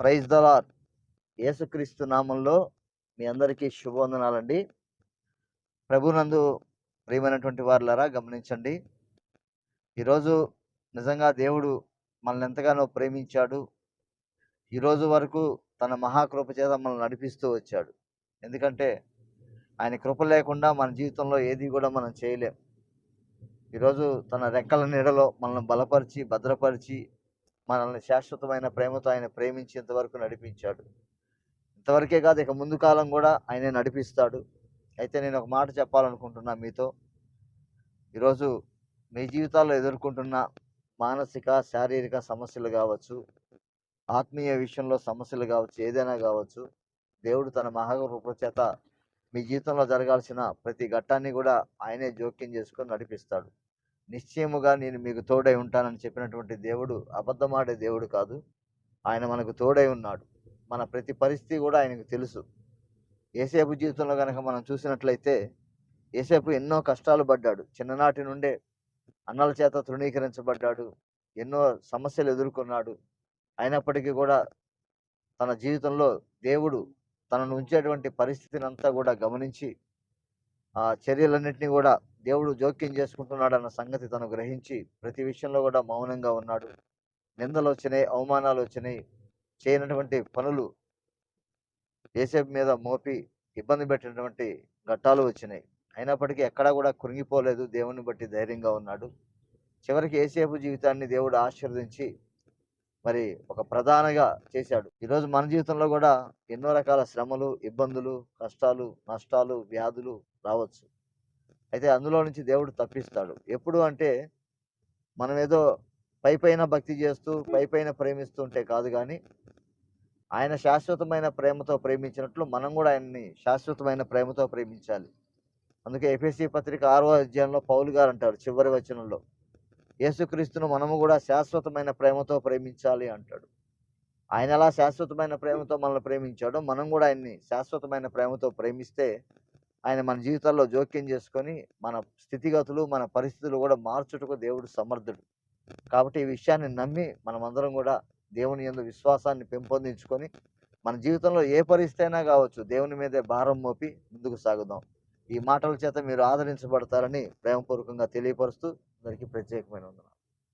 Praise దలార్ యేసుక్రీస్తు నామంలో మీ అందరికీ శుభవందనాలండి. ప్రభునందు ప్రియమైనటువంటి వారులరా గమనించండి. ఈరోజు నిజంగా దేవుడు మనల్ని ఎంతగానో ప్రేమించాడు. ఈరోజు వరకు తన మహాకృప చేత మనల్ని నడిపిస్తూ వచ్చాడు. ఎందుకంటే ఆయన కృప లేకుండా మన జీవితంలో ఏది కూడా మనం చేయలేం. ఈరోజు తన రెక్కల నీడలో మనల్ని బలపరిచి భద్రపరిచి మనల్ని శాశ్వతమైన ప్రేమతో ఆయన ప్రేమించేంత వరకు నడిపించాడు. ఇంతవరకే కాదు ఇక ముందు కాలం కూడా ఆయనే నడిపిస్తాడు. అయితే నేను ఒక మాట చెప్పాలనుకుంటున్నా మీతో. ఈరోజు మీ జీవితాల్లో ఎదుర్కొంటున్న మానసిక శారీరక సమస్యలు కావచ్చు ఆత్మీయ విషయంలో సమస్యలు కావచ్చు ఏదైనా కావచ్చు దేవుడు తన మహాకృప చేత మీ జీవితంలో జరగాల్సిన ప్రతి ఘట్టాన్ని కూడా ఆయనే జోక్యం చేసుకొని నడిపిస్తాడు. నిశ్చయముగా నేను మీకు తోడై ఉంటానని చెప్పినటువంటి దేవుడు అబద్ధమాడే దేవుడు కాదు. ఆయన మనకు తోడై ఉన్నాడు. మన ప్రతి పరిస్థితి కూడా ఆయనకు తెలుసు. ఏసేపు జీవితంలో కనుక మనం చూసినట్లయితే ఏసేపు ఎన్నో కష్టాలు పడ్డాడు. చిన్ననాటి నుండే అన్నల చేత తృణీకరించబడ్డాడు. ఎన్నో సమస్యలు ఎదుర్కొన్నాడు. అయినప్పటికీ కూడా తన జీవితంలో దేవుడు తనను ఉంచేటువంటి పరిస్థితిని అంతా కూడా గమనించి ఆ చర్యలన్నింటినీ కూడా దేవుడు జోక్యం చేసుకుంటున్నాడు అన్న సంగతి తను గ్రహించి ప్రతి విషయంలో కూడా మౌనంగా ఉన్నాడు. నిందలు వచ్చినాయి అవమానాలు వచ్చినాయి చేయనటువంటి పనులు ఏసేపు మీద మోపి ఇబ్బంది పెట్టినటువంటి ఘట్టాలు వచ్చినాయి. అయినప్పటికీ ఎక్కడా కూడా కృంగిపోలేదు. దేవుని బట్టి ధైర్యంగా ఉన్నాడు. చివరికి ఏసేపు జీవితాన్ని దేవుడు ఆశీర్వదించి మరి ఒక ప్రధానగా చేశాడు. ఈరోజు మన జీవితంలో కూడా ఎన్నో రకాల శ్రమలు ఇబ్బందులు కష్టాలు నష్టాలు వ్యాధులు రావచ్చు. అయితే అందులో నుంచి దేవుడు తప్పిస్తాడు. ఎప్పుడు అంటే మనం ఏదో పై పైన భక్తి చేస్తూ పై పైన ప్రేమిస్తుంటే కాదు కానీ ఆయన శాశ్వతమైన ప్రేమతో ప్రేమించినట్లు మనం కూడా ఆయన్ని శాశ్వతమైన ప్రేమతో ప్రేమించాలి. అందుకే ఎఫ్ఎస్సి పత్రిక ఆరో అధ్యాయంలో పౌలు గారు అంటారు చివరి వచనంలో యేసుక్రీస్తును మనము కూడా శాశ్వతమైన ప్రేమతో ప్రేమించాలి అంటాడు. ఆయన ఎలా శాశ్వతమైన ప్రేమతో మనల్ని ప్రేమించాడో మనం కూడా ఆయన్ని శాశ్వతమైన ప్రేమతో ప్రేమిస్తే ఆయన మన జీవితాల్లో జోక్యం చేసుకొని మన స్థితిగతులు మన పరిస్థితులు కూడా మార్చుటకు దేవుడు సమర్థుడు. కాబట్టి ఈ విషయాన్ని నమ్మి మనమందరం కూడా దేవుని యందు విశ్వాసాన్ని పెంపొందించుకొని మన జీవితంలో ఏ పరిస్థితి అయినా కావచ్చు దేవుని మీదే భారం మోపి ముందుకు సాగుదాం. ఈ మాటల చేత మీరు ఆదరించబడతారని ప్రేమపూర్వకంగా తెలియపరుస్తూ అందరికీ ప్రత్యేకమైన వందనాలు.